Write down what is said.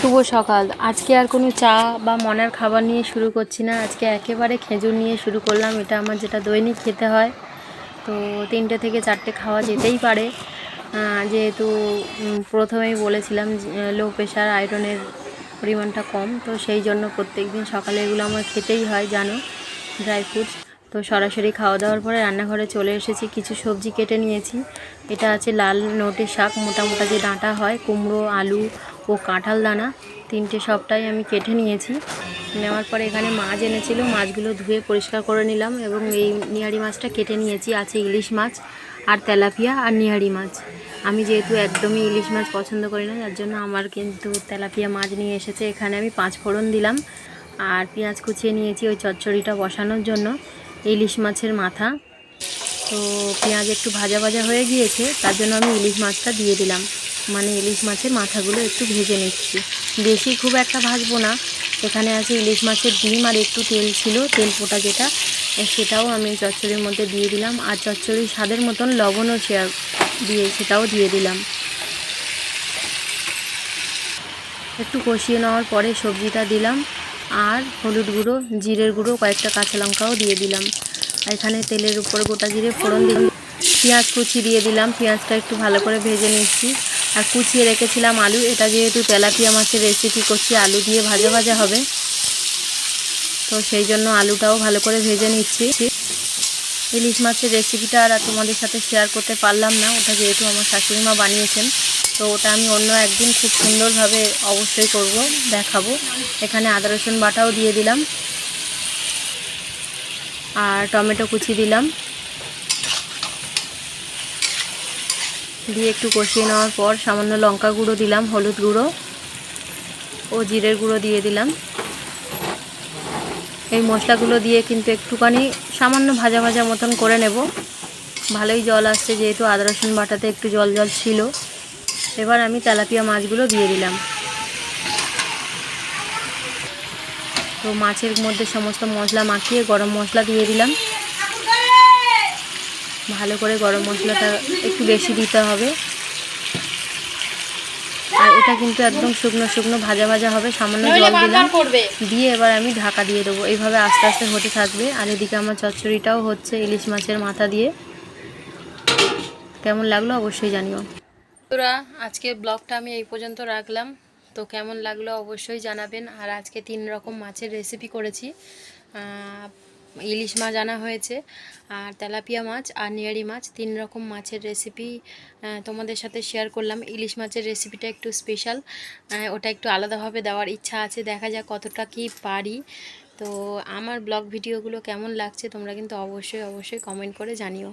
শুভ সকাল। আজকে আর কোনো চা বা মনের খাবার নিয়ে শুরু করছি না। আজকে একেবারে খেজুর নিয়ে শুরু করলাম। এটা আমার যেটা দৈনিক খেতে হয়। তো তিনটে থেকে চারটে খাওয়া যেতেই পারে। যেহেতু প্রথমেই বলেছিলাম লো প্রেশার আয়রনের পরিমাণটা কম। তো সেই জন্য প্রত্যেক দিন সকালে এগুলো আমার খেতেই হয়, জানো ড্রাই ফ্রুটস তো সরাসরি খাওয়া দাওয়ার পরে রান্নাঘরে চলে এসেছি। কিছু সবজি কেটে নিয়েছি। এটা আছে লাল নোটে শাক। মোটা মোটা যে ডাঁটা হয়, কুমড়ো, আলু ও কাঁঠাল দানা, তিনটে সবটাই আমি কেটে নিয়েছি। নেওয়ার পরে এখানে মাছ এনেছিল, মাছগুলো ধুয়ে পরিষ্কার করে নিলাম এবং এই নিহারি মাছটা কেটে নিয়েছি, আছে ইলিশ মাছ আর তেলাপিয়া আর নিহারি মাছ। আমি যেহেতু একদমই ইলিশ মাছ পছন্দ করি না যার জন্য আমার কিন্তু তেলাপিয়া মাছ নিয়ে এসেছে। এখানে আমি পাঁচ ফোড়ন দিলাম আর পেঁয়াজ কুচিয়ে নিয়েছি ওই চচ্চড়িটা বসানোর জন্য, ইলিশ মাছের মাথা। তো পেঁয়াজ একটু ভাজা ভাজা হয়ে গিয়েছে, তার জন্য আমি ইলিশ মাছটা দিয়ে দিলাম। মানে ইলিশ মাছের মাথাগুলো একটু ভেজে নিচ্ছি। বেশি খুব একটা ভাজবো না। এখানে আছে ইলিশ মাছের ডিম আর একটু তেল ছিল, তেল পোটা যেটা, সেটাও আমি চচ্চড়ির মধ্যে দিয়ে দিলাম। আর চচ্চড়ির স্বাদের মতন লবণও শেয়ার দিয়ে, সেটাও দিয়ে দিলাম। একটু কষিয়ে নেওয়ার পরে সবজিটা দিলাম। আর হলুদ গুঁড়ো, জিরের গুঁড়ো, কয়েকটা কাঁচা লঙ্কাও দিয়ে দিলাম। আর এখানে তেলের উপর গোটা জিরে ফোড়ন দিলাম। পেঁয়াজ কুচি দিয়ে দিলাম। পেঁয়াজটা একটু ভালো করে ভেজে নিচ্ছি। আর কুচিয়ে রেখেছিলাম আলু। এটা যেহেতু তেলাপিয়া মাছের রেসিপি করছি, আলু দিয়ে ভাজা ভাজা হবে। তো সেই জন্য আলুটাও ভালো করে ভেজে নিচ্ছি। ইলিশ মাছের রেসিপিটা আর তোমাদের সাথে শেয়ার করতে পারলাম না। ওটা যেহেতু আমার শাশুড়ি মা বানিয়েছেন, তো ওটা আমি অন্য একদিন খুব সুন্দরভাবে অবশ্যই করব, দেখাবো। এখানে আদা, রসুন বাটাও দিয়ে দিলাম। আর টমেটো কুচি দিলাম। দিয়ে একটু কষিয়ে নেওয়ার পর সামান্য লঙ্কা গুঁড়ো দিলাম, হলুদ গুঁড়ো ও জিরের গুঁড়ো দিয়ে দিলাম। এই মশলাগুলো দিয়ে কিন্তু একটুখানি সামান্য ভাজা ভাজা মতন করে নেব। ভালোই জল আসছে যেহেতু আদা, রসুন বাটাতে একটু জল জল ছিল। এবার আমি তেলাপিয়া মাছগুলো দিয়ে দিলাম। তো মাছের মধ্যে সমস্ত মশলা মাখিয়ে গরম মশলা দিয়ে দিলাম। ভালো করে গরম মশলাটা একটু বেশি দিতে হবে। আর এটা কিন্তু একদম শুকনো শুকনো ভাজা ভাজা হবে সামান্য জল দিলাম। দিয়ে এবার আমি ঢাকা দিয়ে দেবো। এইভাবে আস্তে আস্তে হতে থাকবে। আর এদিকে আমার চচ্চড়িটাও হচ্ছে ইলিশ মাছের মাথা দিয়ে। কেমন লাগল অবশ্যই জানিও। তোরা আজকে ব্লগটা আমি এই পর্যন্ত রাখলাম। তো কেমন লাগল অবশ্যই জানাবেন। আর আজকে তিন রকম মাছের রেসিপি করেছি। ইলিশ মাছ আনা হয়েছে, আর তেলাপিয়া মাছ আর নিয়ারি মাছ, তিন রকম মাছের রেসিপি তোমাদের সাথে শেয়ার করলাম। ইলিশ মাছের রেসিপিটা একটু স্পেশাল ওটা একটু আলাদাভাবে দেওয়ার ইচ্ছা আছে, দেখা যাক কতটা কি পারি। তো আমার ব্লগ ভিডিওগুলো কেমন লাগছে তোমরা কিন্তু অবশ্যই অবশ্যই কমেন্ট করে জানিও।